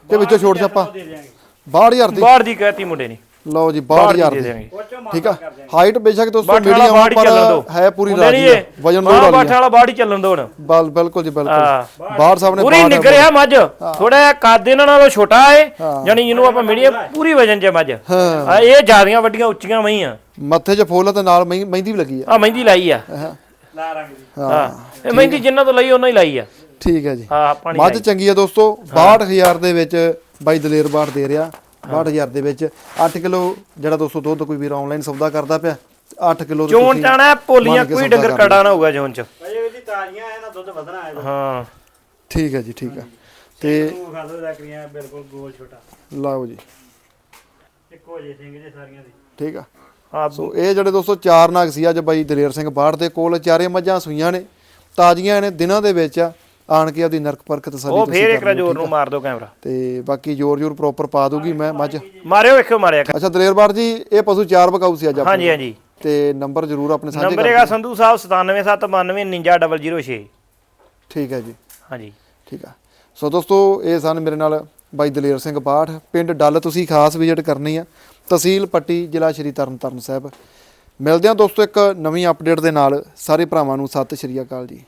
ਤੇ ਵਿੱਚੋਂ ਛੋੜ ਛਾਪਾ। ਦੇ ਦਿਆਂਗੇ? 62000 ਦੀ। ਬਾਹਰ ਦੀ ਕਹਿਤੀ ਮੁੰਡੇ ਨੇ। ਲਓ ਜੀ ਬਾਹਰ 62000 ਦੇ ਦੀ। ਠੀਕ ਆ? ਹਾਈਟ ਬੇਸ਼ੱਕ ਦੋਸਤੋ ਵਾਲਾ ਮੀਡੀਅਮ ਦੋ ਪਰ ਹੈ ਪੂਰੀ ਰਾਜੀ। ਵਜਨ ਮਾਂ ਲੋਡ ਬਾਠ ਵਾਲੀ। ਵਾਲਾ ਬਾੜੀ ਚੱਲਣ ਦੋ ਹੁਣ। ਬਲ ਬਿਲਕੁਲ ਜੀ ਬਿਲਕੁਲ। ਹਾਂ। ਬਾਹਰ ਸਾਹਿਬ ਨੇ ਪੂਰੀ ਬਾਹਰ ਨਿਗਰਿਆ ਮੱਝ। ਥੋੜਾ ਜਿਹਾ ਕੱਦ ਇਹਨਾਂ ਨਾਲੋਂ ਛੋਟਾ ਏ ਜਾਨੀ ਜਿਹਨੂੰ ਆਪਾਂ ਮੀਡੀਅਮ ਪੂਰੀ ਵਜਨ ਚ ਮੱਝ। ਹਾਂ। ਆ ਇਹ ਜਿਆਦੀਆਂ ਵੱਡੀਆਂ ਉੱਚੀਆਂ ਮਈਆਂ। ਮੱਥੇ 'ਚ ਫੁੱਲ ਤੇ ਨਾਲ ਮਹਿੰ- ਮਹਿੰਦੀ ਵੀ ਲੱਗੀ ਆ। ਆ ਮਹਿੰਦੀ ਲਾਈ ਆ। ਹਾਂ, ਲਾ ਰੰਗ ਦੀ ਹਾਂ। ਇਹ ਮਹਿੰਦੀ ਜਿੰਨਾਂ ਤੋਂ ਲਈ ਉਹਨਾਂ ਹੀ ਲਾਈ ਆ। ਠੀਕ ਹੈ ਜੀ। ਹਾਂ ਪਾਣੀ ਮੱਝ ਚੰਗੀ ਆ ਦੋਸਤੋ। 62000 ਦੇ ਵਿੱਚ ਬਾਈ ਦਲੇਰ ਬਾੜ ਦੇ ਰਿਹਾ। 62000 ਦੇ ਵਿੱਚ। 8 ਕਿਲੋ ਜਿਹੜਾ ਦੋਸਤੋ ਦੁੱਧ ਕੋਈ ਵੀਰ ਆਨਲਾਈਨ ਸੌਦਾ ਕਰਦਾ ਪਿਆ 8 ਕਿਲੋ ਦੇ ਚੋਣ ਚਾਣਾ ਪੋਲੀਆਂ ਕੋਈ ਡੰਗਰ ਕੜਾ ਨਾ ਹੋਊਗਾ ਜੋਨ ਚ। ਭਾਈ ਇਹਦੀ ਤਾਜ਼ੀਆਂ ਇਹਦਾ ਦੁੱਧ ਵਧਣਾ ਹੈ ਹਾਂ। ਠੀਕ ਹੈ ਜੀ ਠੀਕ ਹੈ। ਤੇ ਤੂੰ ਖਾ ਦੋ ਰੱਖੀਆਂ ਬਿਲਕੁਲ ਗੋਲ ਛੋਟਾ। ਲਓ ਜੀ। ਇੱਕੋ ਜਿਹੇ ਸਿੰਘ ਜੇ ਸਾਰੀਆਂ ਦੀ। ਠੀਕ ਆ। ਆ ਸੋ ਇਹ ਜਿਹੜੇ ਦੋਸਤੋ ਚਾਰ ਨਾਗ ਸੀ ਅੱਜ ਬਾਈ ਦਲੇਰ ਸਿੰਘ ਬਾੜ ਦੇ ਕੋਲ ਚਾਰੇ ਮੱਝਾਂ ਸੂਈਆਂ ਨੇ ਤਾਜ਼ੀਆਂ ਨੇ ਦਿਨਾਂ ਦੇ ਵਿੱਚ ਆ। ਆਣ ਕੇ ਆਪਦੀ ਨਰਕ ਪਰਖ ਤਸੱਲੀ ਉਹ ਫੇਰ ਇੱਕ ਠੀਕ ਨੂੰ ਆ। ਮਾਰ ਦਿਓ ਕੈਮਰਾ। ਤੇ ਬਾਕੀ ਜੋਰ ਜੋਰ ਪ੍ਰੋਪਰ ਪਾ ਦੂਗੀ ਮੈਂ ਮੱਝ। ਮਾਰਿਓ ਵੇਖਿਓ ਮਾਰਿਆ। ਅੱਛਾ ਦਲੇਰ ਬਾੜ ਜੀ ਇਹ ਪਸ਼ੂ ਚਾਰ ਬਕਾਊ ਸੀ ਅੱਜ ਆਪਣੇ ਹਾਂਜੀ ਹਾਂਜੀ। ਤੇ ਨੰਬਰ ਜ਼ਰੂਰ ਆਪਣੇ ਸਾਂਝੇ ਨੰਬਰ ਹੈਗਾ ਸੰਧੂ ਸਾਹਿਬ 97799006 ਠੀਕ ਹੈ ਜੀ। ਹਾਂਜੀ। ਠੀਕ ਆ। ਸੋ ਦੋਸਤੋ ਇਹ ਸਨ ਮੇਰੇ ਨਾਲ ਬਾਈ ਦਲੇਰ ਸਿੰਘ ਬਾਠ ਪਿੰਡ ਡੱਲ ਤੁਸੀਂ ਖਾਸ ਵਿਜ਼ਿਟ ਕਰਨੀ ਆ। ਤਹਿਸੀਲ ਪੱਟੀ ਜ਼ਿਲ੍ਹਾ ਸ਼੍ਰੀ ਤਰਨਤਾਰਨ ਸਾਹਿਬ। ਮਿਲਦੇ ਹਾਂ ਦੋਸਤੋ ਇੱਕ ਨਵੀਂ ਅਪਡੇਟ ਦੇ ਨਾਲ। ਸਾਰੇ ਭਰਾਵਾਂ ਨੂੰ ਸਤਿ ਸ਼੍ਰੀ ਅਕਾਲ ਜੀ।